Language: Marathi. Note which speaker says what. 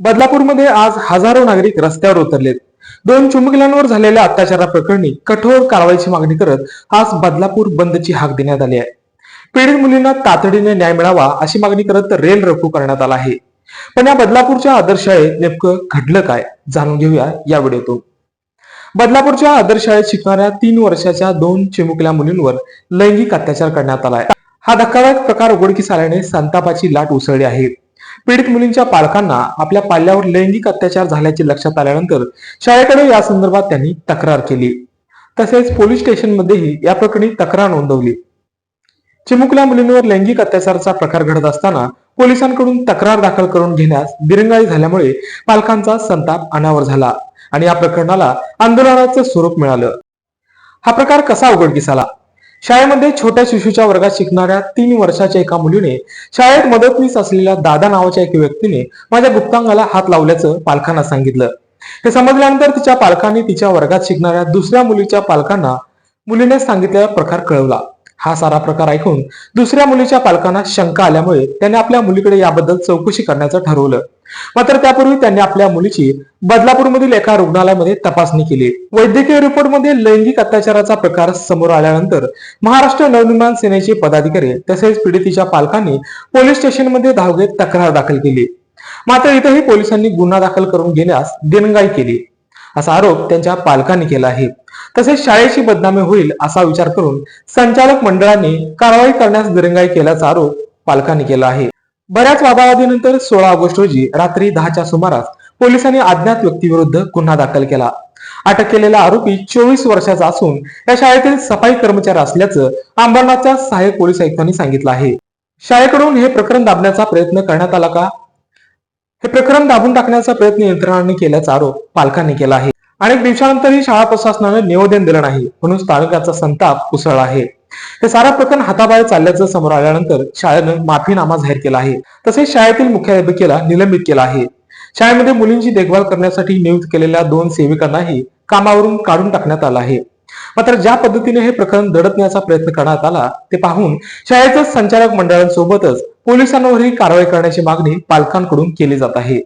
Speaker 1: बदलापूरमध्ये आज हजारो नागरिक रस्त्यावर उतरलेत. दोन चुंबकिलांवर झालेल्या अत्याचाराप्रकरणी कठोर कारवाईची मागणी करत आज बदलापूर बंदची हाक देण्यात आली आहे. पीडित मुलींना तातडीने न्याय मिळावा अशी मागणी करत रेल रफू करण्यात आला आहे. पण या बदलापूरच्या आदर्श शाळेत नेमकं घडलं काय? जाणून घेऊया या व्हिडिओतून. बदलापूरच्या आदर्श शाळेत शिकणाऱ्या तीन वर्षाच्या दोन चिमुकल्या मुलींवर लैंगिक अत्याचार करण्यात आलाय हा धक्कादायक प्रकार उघडकीस आल्याने संतापाची लाट उसळली आहे. पीडित मुलींच्या पालकांना आपल्या पाल्यावर लैंगिक अत्याचार झाल्याचे लक्षात आल्यानंतर शाळेकडे या संदर्भात त्यांनी तक्रार केली. तसेच पोलीस स्टेशनमध्येही या प्रकरणी तक्रार नोंदवली. चिमुकल्या मुलींवर लैंगिक अत्याचाराचा प्रकार घडत असताना पोलिसांकडून तक्रार दाखल करून घेण्यास दिरंगाई झाल्यामुळे पालकांचा संताप अनावर झाला आणि या प्रकरणाला आंदोलनाचं स्वरूप मिळालं. हा प्रकार कसा उघडकीस आला? शाळेमध्ये छोट्या शिशूच्या वर्गात शिकणाऱ्या तीन वर्षाच्या एका मुलीने शाळेत मदतनीस असलेल्या दादा नावाच्या एका व्यक्तीने माझ्या गुप्तांगाला हात लावल्याचं पालकांना सांगितलं. हे समजल्यानंतर तिच्या पालकांनी तिच्या वर्गात शिकणाऱ्या दुसऱ्या मुलीच्या पालकांना मुलीने सांगितलेला प्रकार कळवला. हा सारा प्रकार ऐकून दुसऱ्या मुलीच्या पालकांना शंका आल्यामुळे त्याने आपल्या मुलीकडे याबद्दल चौकशी करण्याचं ठरवलं. मात्र त्यापूर्वी त्यांनी आपल्या मुलीची बदलापूरमधील एका रुग्णालयामध्ये तपासणी केली. वैद्यकीय रिपोर्टमध्ये लैंगिक अत्याचाराचा प्रकार समोर आल्यानंतर महाराष्ट्र नवनिर्माण सेनेचे पदाधिकारी तसेच पीडितीच्या पालकांनी पोलीस स्टेशनमध्ये धाव घेत तक्रार दाखल केली. मात्र इथेही पोलिसांनी गुन्हा दाखल करून घेण्यास दिनगाई केली. असा आरोप त्यांच्या पालकांनी केला आहे. तसेच शाळेची बदनामी होईल असा विचार करून संचालक मंडळाने कारवाई करण्यास दिरंगाई केल्याचा आरोप पालकांनी केला आहे. बऱ्याच वादावादीनंतर सोळा ऑगस्ट रोजी रात्री दहाच्या सुमारास पोलिसांनी अज्ञात व्यक्तीविरुद्ध गुन्हा दाखल केला. अटक केलेला आरोपी चोवीस वर्षाचा असून या शाळेतील सफाई कर्मचारी असल्याचं अंबरनाथच्या सहाय्यक पोलीस आयुक्तांनी सांगितलं आहे. शाळेकडून हे प्रकरण दाबण्याचा प्रयत्न करण्यात आला का? हे प्रकरण दाबून टाकण्याचा प्रयत्न यंत्रणांनी केल्याचा आरोप पालकांनी केला आहे. अनेक दिवसानंतरही शाळा प्रशासनाने निवेदन दिलं नाही म्हणून स्थानिकांचा संताप उसळला आहे. हे सारा प्रकरण हाताबाहेर चालल्याचं समोर आल्यानंतर शाळेनं माफीनामा जाहीर केला आहे. तसेच शाळेतील मुख्याध्यापिकेला निलंबित केला आहे. शाळेमध्ये मुलींची देखभाल करण्यासाठी नियुक्त केलेल्या दोन सेविकांनाही कामावरून काढून टाकण्यात आलं आहे. मात्र ज्या पद्धतीने हे प्रकरण दडपण्याचा प्रयत्न करण्यात आला ते पाहून शाळेच्या संचालक मंडळांसोबतच पोलिसांवरही कारवाई करण्याची मागणी पालकांकडून केली जात आहे.